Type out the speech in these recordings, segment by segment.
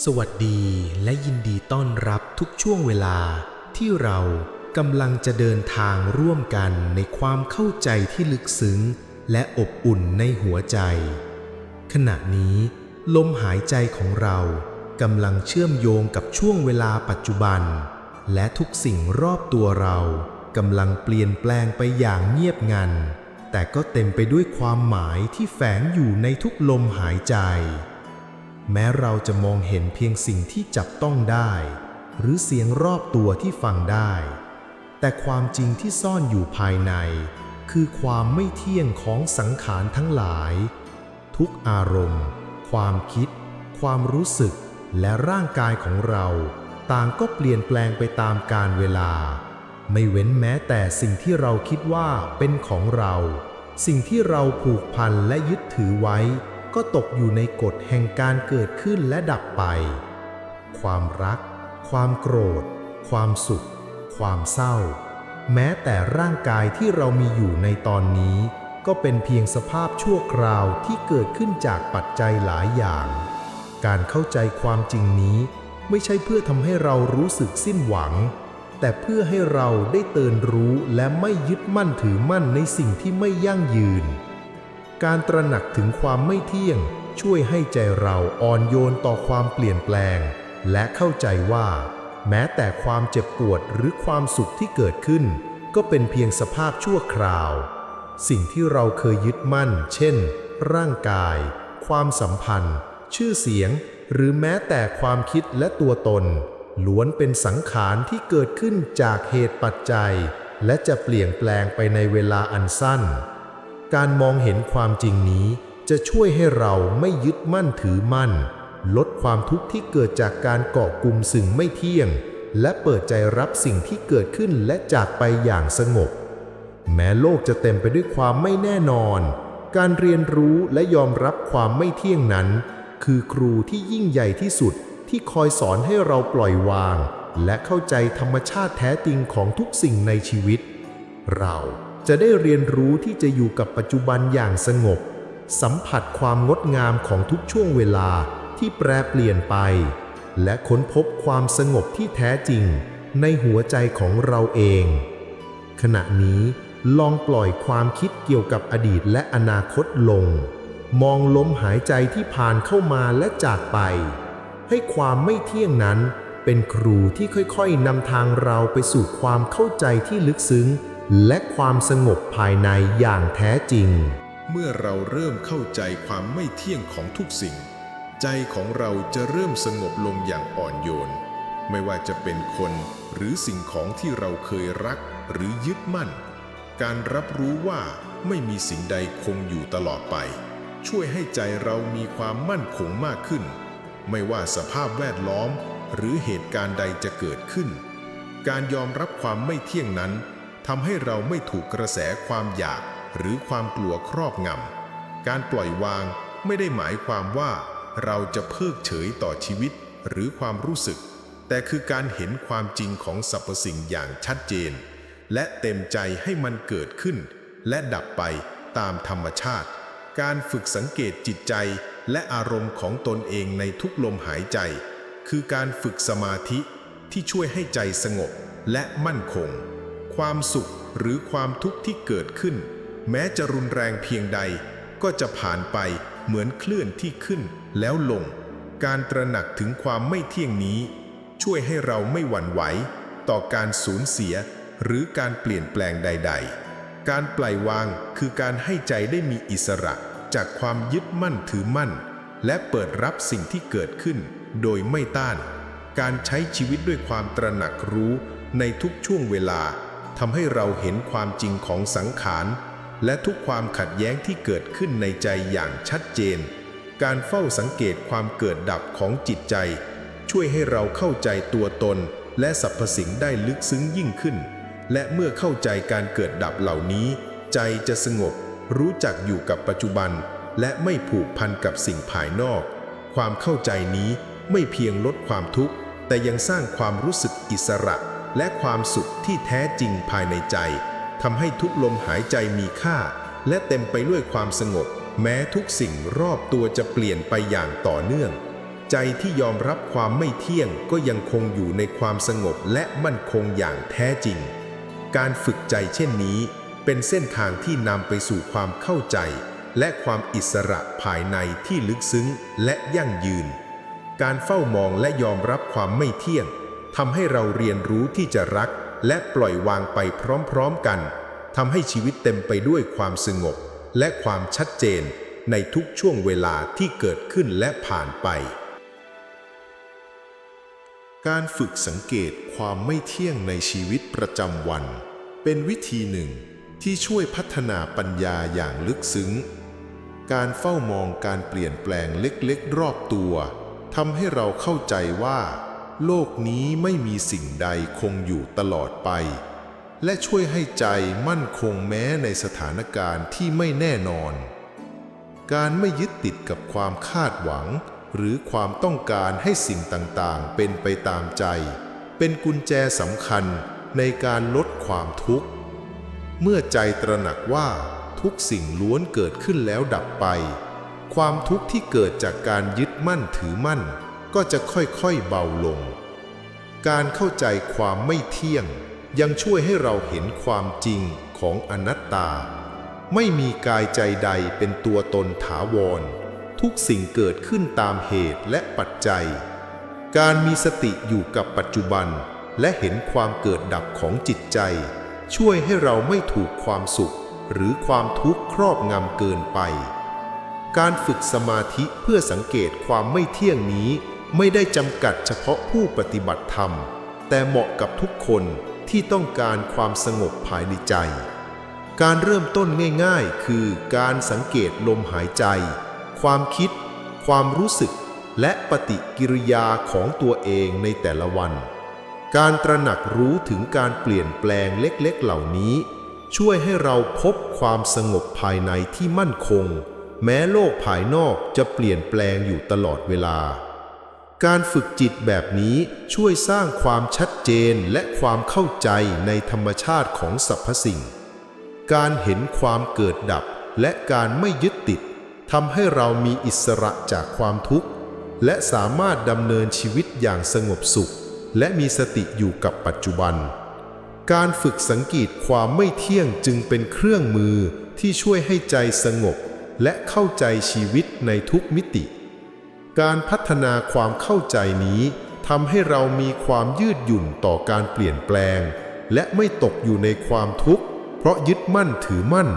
สวัสดีและยินดีต้อนรับทุกช่วงเวลาที่เรากำลังจะเดินทางร่วมกันในความเข้าใจที่ลึกซึ้ง และอบอุ่นในหัวใจ ขณะนี้ ลมหายใจของเรากำลังเชื่อมโยงกับช่วงเวลาปัจจุบัน และทุกสิ่งรอบตัวเรากำลังเปลี่ยนแปลงไปอย่างเงียบงัน แต่ก็เต็มไปด้วยความหมายที่แฝงอยู่ในทุกลมหายใจ แม้เราจะมองเห็นเพียงสิ่งที่จับต้องได้ หรือเสียงรอบตัวที่ฟังได้ แต่ความจริงที่ซ่อนอยู่ภายใน คือความไม่เที่ยงของสังขารทั้งหลาย ทุกอารมณ์ ความคิด ความรู้สึกและร่างกายของเรา ต่างก็เปลี่ยนแปลงไปตามกาลเวลา ไม่เว้นแม้แต่สิ่งที่เราคิดว่าเป็นของเรา สิ่งที่เราผูกพันและยึดถือไว้ ก็ตกอยู่ในกฎแห่งการเกิดขึ้นและดับไป ความรัก ความโกรธ ความสุข ความเศร้า แม้แต่ร่างกายที่เรามีอยู่ในตอนนี้ ก็เป็นเพียงสภาพชั่วคราวที่เกิดขึ้นจากปัจจัยหลายอย่าง การเข้าใจความจริงนี้ ไม่ใช่เพื่อทำให้เรารู้สึกสิ้นหวัง แต่เพื่อให้เราได้เตือนรู้และไม่ยึดมั่นถือมั่นในสิ่งที่ไม่ยั่งยืน การตระหนักถึงความไม่เที่ยง ช่วยให้ใจเราอ่อนโยนต่อความเปลี่ยนแปลง และเข้าใจว่า แม้แต่ความเจ็บปวดหรือความสุขที่เกิดขึ้น ก็เป็นเพียงสภาพชั่วคราว สิ่งที่เราเคยยึดมั่น เช่น ร่างกาย ความสัมพันธ์ ชื่อเสียง หรือแม้แต่ความคิดและตัวตน ล้วนเป็นสังขารที่เกิดขึ้นจากเหตุปัจจัย และจะเปลี่ยนแปลงไปในเวลาอันสั้น การมองเห็นความจริงนี้จะช่วยให้เราไม่ยึดมั่นถือมั่น ลดความทุกข์ที่เกิดจากการเกาะกลุ่มสิ่งไม่เที่ยง และเปิดใจรับสิ่งที่เกิดขึ้นและจากไปอย่างสงบ แม้โลกจะเต็มไปด้วยความไม่แน่นอน การเรียนรู้และยอมรับความไม่เที่ยงนั้น คือครูที่ยิ่งใหญ่ที่สุดที่คอยสอนให้เราปล่อยวาง และเข้าใจธรรมชาติแท้จริงของทุกสิ่งในชีวิต เรา จะได้เรียนรู้ที่จะอยู่กับปัจจุบันอย่างสงบ สัมผัสความงดงามของทุกช่วงเวลาที่แปรเปลี่ยนไป และค้นพบความสงบที่แท้จริงในหัวใจของเราเอง ขณะนี้ลองปล่อยความคิดเกี่ยวกับอดีตและอนาคตลง มองลมหายใจที่ผ่านเข้ามาและจากไป ให้ความไม่เที่ยงนั้นเป็นครูที่ค่อยๆนำทางเราไปสู่ความเข้าใจที่ลึกซึ้ง และความสงบภายในอย่างแท้จริง เมื่อเราเริ่มเข้าใจความไม่เที่ยงของทุกสิ่ง ใจของเราจะเริ่มสงบลงอย่างอ่อนโยน ไม่ว่าจะเป็นคนหรือสิ่งของที่เราเคยรักหรือยึดมั่น การรับรู้ว่าไม่มีสิ่งใดคงอยู่ตลอดไป ช่วยให้ใจเรามีความมั่นคงมากขึ้น ไม่ว่าสภาพแวดล้อม หรือเหตุการณ์ใดจะเกิดขึ้น การยอมรับความไม่เที่ยงนั้น ทำให้เราไม่ถูกกระแสความอยากหรือความกลัวครอบงำ การปล่อยวางไม่ได้หมายความว่าเราจะเพิกเฉยต่อชีวิตหรือความรู้สึก แต่คือการเห็นความจริงของสรรพสิ่งอย่างชัดเจน และเต็มใจให้มันเกิดขึ้น และดับไปตามธรรมชาติ การฝึกสังเกตจิตใจและอารมณ์ของตนเองในทุกลมหายใจ คือการฝึกสมาธิที่ช่วยให้ใจสงบและมั่นคง ความสุขหรือความทุกข์ที่เกิดขึ้น แม้จะรุนแรงเพียงใด ก็จะผ่านไปเหมือนเคลื่อนที่ขึ้นแล้วลง การตระหนักถึงความไม่เที่ยงนี้ ช่วยให้เราไม่หวั่นไหว ต่อการสูญเสีย หรือการเปลี่ยนแปลงใด ๆ การปล่อยวางคือการให้ใจได้มีอิสระจากความยึดมั่นถือมั่น และเปิดรับสิ่งที่เกิดขึ้น โดยไม่ต้าน การใช้ชีวิตด้วยความตระหนักรู้ในทุกช่วงเวลา ทำให้เราเห็นความจริงของสังขาร และทุกความขัดแย้งที่เกิดขึ้นในใจอย่างชัดเจน การเฝ้าสังเกตความเกิดดับของจิตใจ ช่วยให้เราเข้าใจตัวตน และสรรพสิ่งได้ลึกซึ้งยิ่งขึ้น และเมื่อเข้าใจการเกิดดับเหล่านี้ ใจจะสงบ รู้จักอยู่กับปัจจุบัน และไม่ผูกพันกับสิ่งภายนอก ความเข้าใจนี้ไม่เพียงลดความทุกข์ แต่ยังสร้างความรู้สึกอิสระ และความสุขที่แท้จริงภายในใจทำให้ทุกลมหายใจมีค่า และเต็มไปด้วยความสงบ แม้ทุกสิ่งรอบตัวจะเปลี่ยนไปอย่างต่อเนื่อง ใจที่ยอมรับความไม่เที่ยงก็ยังคงอยู่ในความสงบและมั่นคงอย่างแท้จริง การฝึกใจเช่นนี้ เป็นเส้นทางที่นำไปสู่ความเข้าใจ และความอิสระภายในที่ลึกซึ้งและยั่งยืน การเฝ้ามองและยอมรับความไม่เที่ยง ทำให้เราเรียนรู้ที่จะรัก และปล่อยวางไปพร้อมๆกันทำให้ชีวิตเต็มไปด้วยความสงบ และความชัดเจนในทุกช่วงเวลาที่เกิดขึ้นและผ่านไป การฝึกสังเกตความไม่เที่ยงในชีวิตประจำวัน เป็นวิธีหนึ่งที่ช่วยพัฒนาปัญญาอย่างลึกซึ้ง การเฝ้ามองการเปลี่ยนแปลงเล็กๆ รอบตัวทำให้เราเข้าใจว่า โลกนี้ไม่มีสิ่งใดคงอยู่ตลอดไป และช่วยให้ใจมั่นคงแม้ในสถานการณ์ที่ไม่แน่นอน การไม่ยึดติดกับความคาดหวัง หรือความต้องการให้สิ่งต่างๆ เป็นไปตามใจ เป็นกุญแจสำคัญในการลดความทุกข์ เมื่อใจตระหนักว่าทุกสิ่งล้วนเกิดขึ้นแล้วดับไป ความทุกข์ที่เกิดจากการยึดมั่นถือมั่น ก็จะค่อยๆเบาลง การเข้าใจความไม่เที่ยง ยังช่วยให้เราเห็นความจริงของอนัตตา ไม่มีกายใจใดเป็นตัวตนถาวร ทุกสิ่งเกิดขึ้นตามเหตุและปัจจัย การมีสติอยู่กับปัจจุบัน และเห็นความเกิดดับของจิตใจ ช่วยให้เราไม่ถูกความสุข หรือความทุกข์ครอบงำเกินไปการฝึกสมาธิเพื่อสังเกตความไม่เที่ยงนี้ ไม่ได้จำกัดเฉพาะผู้ปฏิบัติธรรม แต่เหมาะกับทุกคนที่ต้องการความสงบภายในใจ การเริ่มต้นง่ายๆ คือการสังเกตลมหายใจ ความคิด ความรู้สึก และปฏิกิริยาของตัวเองในแต่ละวัน การตระหนักรู้ถึงการเปลี่ยนแปลงเล็กๆ เหล่านี้ ช่วยให้เราพบความสงบภายในที่มั่นคง แม้โลกภายนอกจะเปลี่ยนแปลงอยู่ตลอดเวลา การฝึกจิตแบบนี้ช่วยสร้างความชัดเจนและความเข้าใจในธรรมชาติของสรรพสิ่ง การเห็นความเกิดดับและการไม่ยึดติดทำให้เรามีอิสระจากความทุกข์ และสามารถดำเนินชีวิตอย่างสงบสุข และมีสติอยู่กับปัจจุบัน การฝึกสังเกตความไม่เที่ยงจึงเป็นเครื่องมือที่ช่วยให้ใจสงบ และเข้าใจชีวิตในทุกมิติ การพัฒนาความเข้าใจนี้ทำให้เรามีความยืดหยุ่นต่อการเปลี่ยนแปลง และไม่ตกอยู่ในความทุกข์ เพราะยึดมั่นถือมั่น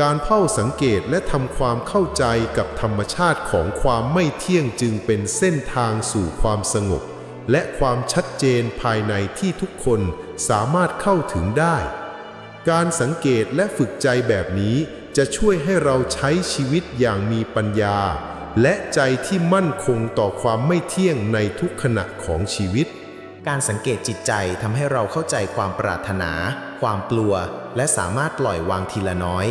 การเฝ้าสังเกตและทำความเข้าใจกับธรรมชาติของความไม่เที่ยงจึงเป็นเส้นทางสู่ความสงบ และความชัดเจนภายในที่ทุกคนสามารถเข้าถึงได้ การสังเกตและฝึกใจแบบนี้จะช่วยให้เราใช้ชีวิตอย่างมีปัญญา และใจที่มั่นคงต่อความไม่เที่ยงในทุกขณะของชีวิต การสังเกตจิตใจทำให้เราเข้าใจความปรารถนา ความกลัว และสามารถปล่อยวางทีละน้อย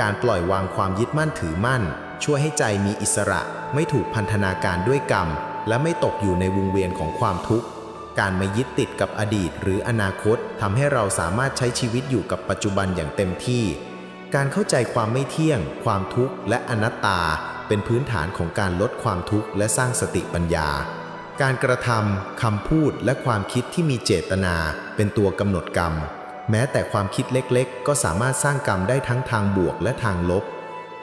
การปล่อยวางความยึดมั่นถือมั่น ช่วยให้ใจมีอิสระ ไม่ถูกพันธนาการด้วยกรรม และไม่ตกอยู่ในวงเวียนของความทุกข์ การไม่ยึดติดกับอดีตหรืออนาคตทำให้เราสามารถใช้ชีวิตอยู่กับปัจจุบันอย่างเต็มที่ การเข้าใจความไม่เที่ยง ความทุกข์ และอนัตตา เป็นพื้นฐานของการลดความทุกข์และสร้างสติปัญญา การกระทำคำพูดและความคิดที่มีเจตนา เป็นตัวกำหนดกรรม แม้แต่ความคิดเล็กๆ ก็สามารถสร้างกรรมได้ทั้งทางบวกและทางลบ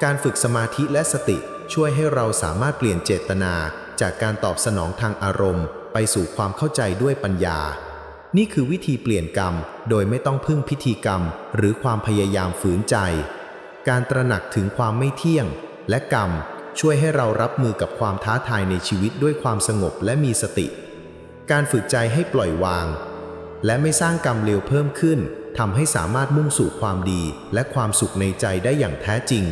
การฝึกสมาธิและสติช่วยให้เราสามารถเปลี่ยนเจตนา จากการตอบสนองทางอารมณ์ ไปสู่ความเข้าใจด้วยปัญญา นี่คือวิธีเปลี่ยนกรรม โดยไม่ต้องพึ่งพิธีกรรม หรือความพยายามฝืนใจ การตระหนักถึงความไม่เที่ยง และกรรม ช่วยให้เรารับมือกับความท้าทายในชีวิตด้วยความสงบและมีสติ การฝึกใจให้ปล่อยวาง และไม่สร้างกรรมเลวเพิ่มขึ้นทำให้สามารถมุ่งสู่ความดีและความสุขในใจได้อย่างแท้จริง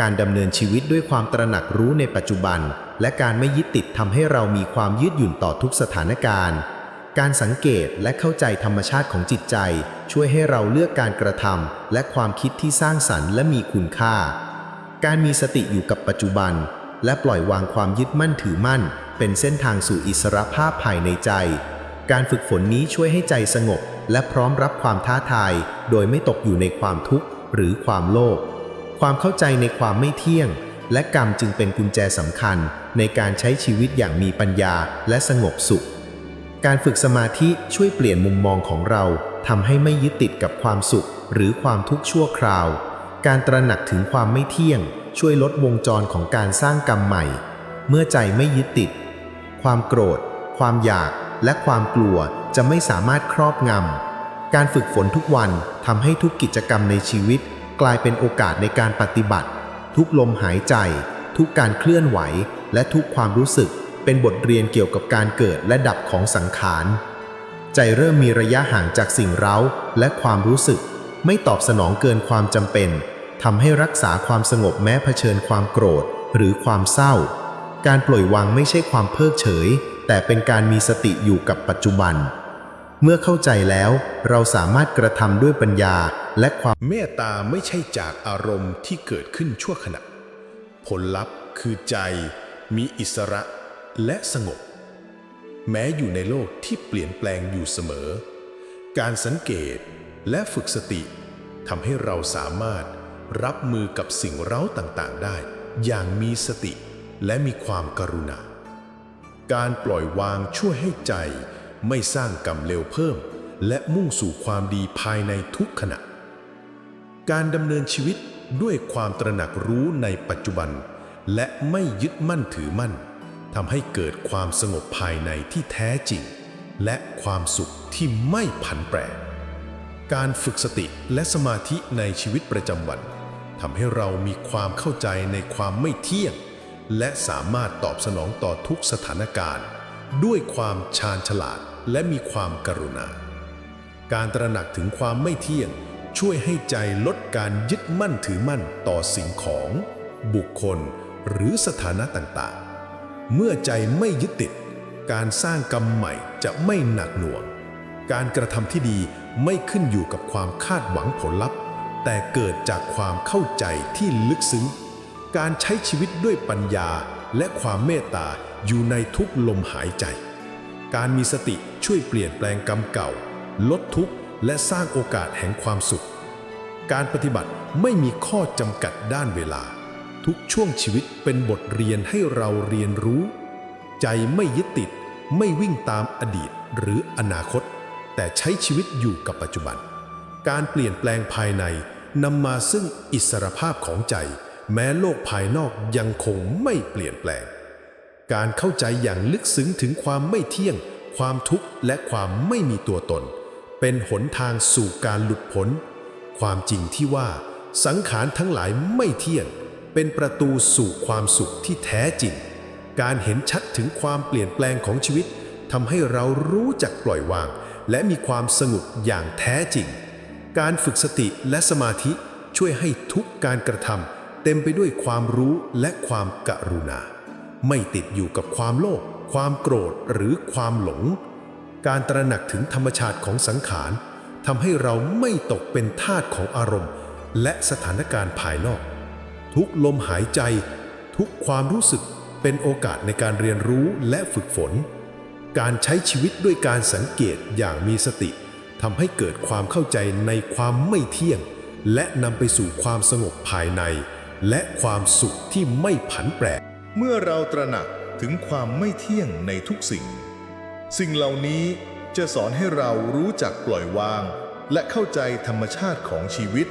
การดำเนินชีวิตด้วยความตระหนักรู้ในปัจจุบัน และการไม่ยึดติดทำให้เรามีความยืดหยุ่นต่อทุกสถานการณ์ การสังเกตและเข้าใจธรรมชาติของจิตใจ ช่วยให้เราเลือกการกระทำและความคิดที่สร้างสรรค์และมีคุณค่า การมีสติอยู่กับปัจจุบัน และปล่อยวางความยึดมั่นถือมั่น เป็นเส้นทางสู่อิสรภาพภายในใจ การฝึกฝนนี้ช่วยให้ใจสงบ และพร้อมรับความท้าทาย โดยไม่ตกอยู่ในความทุกข์หรือความโลภ ความเข้าใจในความไม่เที่ยง และกรรมจึงเป็นกุญแจสำคัญ ในการใช้ชีวิตอย่างมีปัญญาและสงบสุข การฝึกสมาธิช่วยเปลี่ยนมุมมองของเราทำให้ไม่ยึดติดกับความสุข หรือความทุกข์ชั่วคราว การตระหนักถึงความไม่เที่ยง ช่วยลดวงจรของการสร้างกรรมใหม่ เมื่อใจไม่ยึดติด ความโกรธ ความอยากและความกลัวจะไม่สามารถครอบงำ การฝึกฝนทุกวันทำให้ทุกกิจกรรมในชีวิต กลายเป็นโอกาสในการปฏิบัติ ทุกลมหายใจ ทุกการเคลื่อนไหว และทุกความรู้สึก เป็นบทเรียนเกี่ยวกับการเกิดและดับของสังขาร ใจเริ่มมีระยะห่างจากสิ่งเร้าและความรู้สึก ไม่ตอบสนองเกินความจำเป็นทำให้รักษาความสงบแม้เผชิญความโกรธหรือความเศร้า การปล่อยวางไม่ใช่ความเพิกเฉย แต่เป็นการมีสติอยู่กับปัจจุบัน เมื่อเข้าใจแล้วเราสามารถกระทำด้วยปัญญาและความเมตตาไม่ใช่จากอารมณ์ที่เกิดขึ้นชั่วขณะ ผลลัพธ์คือใจมีอิสระและสงบ แม้อยู่ในโลกที่เปลี่ยนแปลงอยู่เสมอ การสังเกต และฝึกสติทำให้เราสามารถรับมือกับสิ่งเร้าต่างๆ ได้ อย่างมีสติและมีความกรุณา การปล่อยวางช่วยให้ใจไม่สร้างกรรมเลวเพิ่ม และมุ่งสู่ความดีภายในทุกขณะ การดำเนินชีวิตด้วยความตระหนักรู้ในปัจจุบัน และไม่ยึดมั่นถือมั่นทำให้เกิดความสงบภายในที่แท้จริง และความสุขที่ไม่ผันแปร การฝึกสติและสมาธิในชีวิตประจำวันทำให้เรามีความเข้าใจในความไม่เที่ยง และสามารถตอบสนองต่อทุกสถานการณ์ ด้วยความชาญฉลาดและมีความกรุณา การตระหนักถึงความไม่เที่ยง ช่วยให้ใจลดการยึดมั่นถือมั่นต่อสิ่งของ บุคคลหรือสถานะต่างๆ เมื่อใจไม่ยึดติด การสร้างกรรมใหม่จะไม่หนักหน่วง การกระทำที่ดี ไม่ขึ้นอยู่กับความคาดหวังผลลัพธ์ แต่เกิดจากความเข้าใจที่ลึกซึ้ง การใช้ชีวิตด้วยปัญญาและความเมตตาอยู่ในทุกลมหายใจ การมีสติช่วยเปลี่ยนแปลงกรรมเก่า ลดทุกข์และสร้างโอกาสแห่งความสุข การปฏิบัติไม่มีข้อจำกัดด้านเวลา ทุกช่วงชีวิตเป็นบทเรียนให้เราเรียนรู้ ใจไม่ยึดติด ไม่วิ่งตามอดีตหรืออนาคต แต่ใช้ชีวิตอยู่กับปัจจุบัน การเปลี่ยนแปลงภายในนำมาซึ่งอิสรภาพของใจ แม้โลกภายนอกยังคงไม่เปลี่ยนแปลง การเข้าใจอย่างลึกซึ้งถึงความไม่เที่ยง ความทุกข์และความไม่มีตัวตน เป็นหนทางสู่การหลุดพ้น ความจริงที่ว่าสังขารทั้งหลายไม่เที่ยง เป็นประตูสู่ความสุขที่แท้จริง การเห็นชัดถึงความเปลี่ยนแปลงของชีวิตทำให้เรารู้จักปล่อยวาง และมีความสงบอย่างแท้จริง การฝึกสติและสมาธิช่วยให้ทุกการกระทำเต็มไปด้วยความรู้และความกรุณา ไม่ติดอยู่กับความโลภความโกรธหรือความหลง การตระหนักถึงธรรมชาติของสังขารทำให้เราไม่ตกเป็นทาสของอารมณ์ และสถานการณ์ภายนอก ทุกลมหายใจ ทุกความรู้สึกเป็นโอกาสในการเรียนรู้และฝึกฝน การใช้ชีวิตด้วยการสังเกตอย่างมีสติทำให้เกิดความเข้าใจในความไม่เที่ยง และนำไปสู่ความสงบภายใน และความสุขที่ไม่ผันแปรเมื่อเราตระหนักถึงความไม่เที่ยงในทุกสิ่ง สิ่งเหล่านี้จะสอนให้เรารู้จักปล่อยวาง และเข้าใจธรรมชาติของชีวิต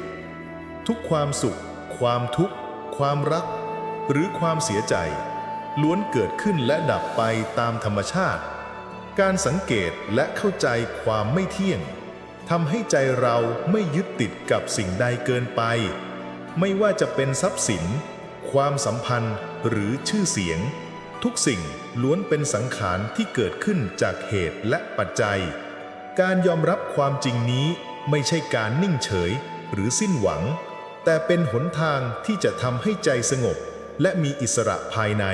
ทุกความสุข ความทุกข์ ความรัก หรือความเสียใจ ล้วนเกิดขึ้นและดับไปตามธรรมชาติ การสังเกตและเข้าใจความไม่เที่ยงทำให้ใจเราไม่ยึดติดกับสิ่งใดเกินไป ไม่ว่าจะเป็นทรัพย์สิน ความสัมพันธ์หรือชื่อเสียง ทุกสิ่งล้วนเป็นสังขารที่เกิดขึ้นจากเหตุและปัจจัย การยอมรับความจริงนี้ไม่ใช่การนิ่งเฉยหรือสิ้นหวัง แต่เป็นหนทางที่จะทำให้ใจสงบและมีอิสระภายใน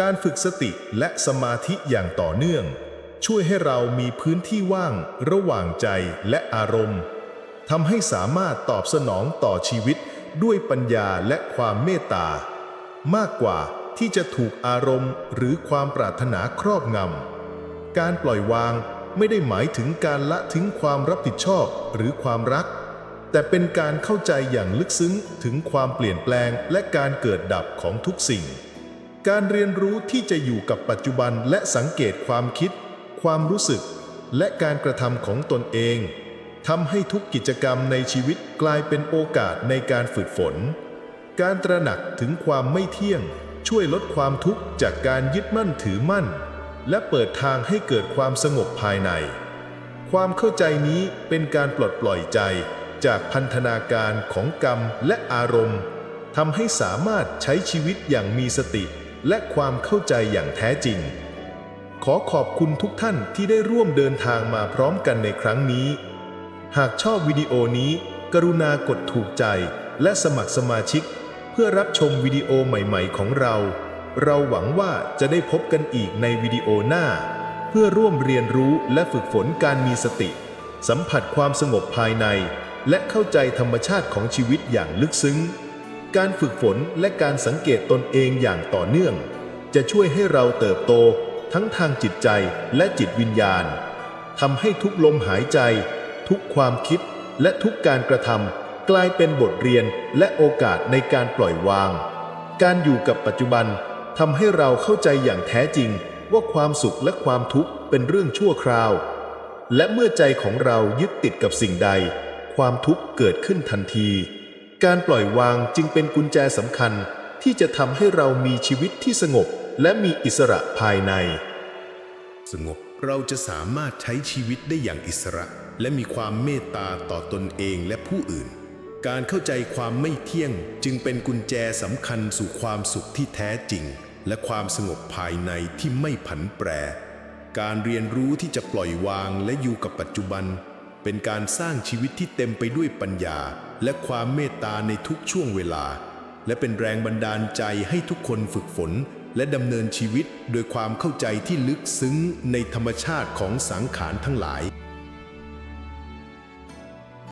การฝึกสติและสมาธิอย่างต่อเนื่อง ช่วยให้เรามีพื้นที่ว่างระหว่างใจและอารมณ์ทำให้สามารถตอบสนองต่อชีวิตด้วยปัญญาและความเมตตา มากกว่าที่จะถูกอารมณ์หรือความปรารถนาครอบงำการปล่อยวางไม่ได้หมายถึงการละทิ้งความรับผิดชอบหรือความรัก แต่เป็นการเข้าใจอย่างลึกซึ้งถึงความเปลี่ยนแปลงและการเกิดดับของทุกสิ่ง การเรียนรู้ที่จะอยู่กับปัจจุบันและสังเกตความคิด ความรู้สึก และการกระทำของตนเองทำให้ทุกกิจกรรมในชีวิตกลายเป็นโอกาสในการฝึกฝน การตระหนักถึงความไม่เที่ยง ช่วยลดความทุกข์จากการยึดมั่นถือมั่น และเปิดทางให้เกิดความสงบภายใน ความเข้าใจนี้เป็นการปลดปล่อยใจจากพันธนาการของกรรมและอารมณ์ทำให้สามารถใช้ชีวิตอย่างมีสติ และความเข้าใจอย่างแท้จริง ขอขอบคุณทุกท่านที่ได้ร่วมเดินทางมาพร้อมกันในครั้งนี้ หากชอบวิดีโอนี้ กรุณากดถูกใจและสมัครสมาชิก เพื่อรับชมวิดีโอใหม่ๆของเรา เราหวังว่าจะได้พบกันอีกในวิดีโอหน้า เพื่อร่วมเรียนรู้และฝึกฝนการมีสติ สัมผัสความสงบภายใน และเข้าใจธรรมชาติของชีวิตอย่างลึกซึ้ง การฝึกฝนและการสังเกตตนเองอย่างต่อเนื่อง จะช่วยให้เราเติบโตทั้งทางจิตใจและจิตวิญญาณทำให้ทุกลมหายใจ ทุกความคิดและทุกการกระทำกลายเป็นบทเรียนและโอกาสในการปล่อยวาง การอยู่กับปัจจุบันทำให้เราเข้าใจอย่างแท้จริงว่าความสุขและความทุกข์เป็นเรื่องชั่วคราว และเมื่อใจของเรายึดติดกับสิ่งใด ความทุกข์เกิดขึ้นทันที การปล่อยวางจึงเป็นกุญแจสำคัญที่จะทำให้เรามีชีวิตที่สงบและมีอิสระภายใน สงบเราจะสามารถใช้ชีวิตได้อย่างอิสระ และมีความเมตตาต่อตนเองและผู้อื่น การเข้าใจความไม่เที่ยงจึงเป็นกุญแจสำคัญสู่ความสุขที่แท้จริง และความสงบภายในที่ไม่ผันแปร การเรียนรู้ที่จะปล่อยวางและอยู่กับปัจจุบัน เป็นการสร้างชีวิตที่เต็มไปด้วยปัญญา และความเมตตาในทุกช่วงเวลา และเป็นแรงบันดาลใจให้ทุกคนฝึกฝน และดำเนินชีวิตโดยความเข้าใจที่ลึกซึ้งในธรรมชาติของสังขารทั้งหลาย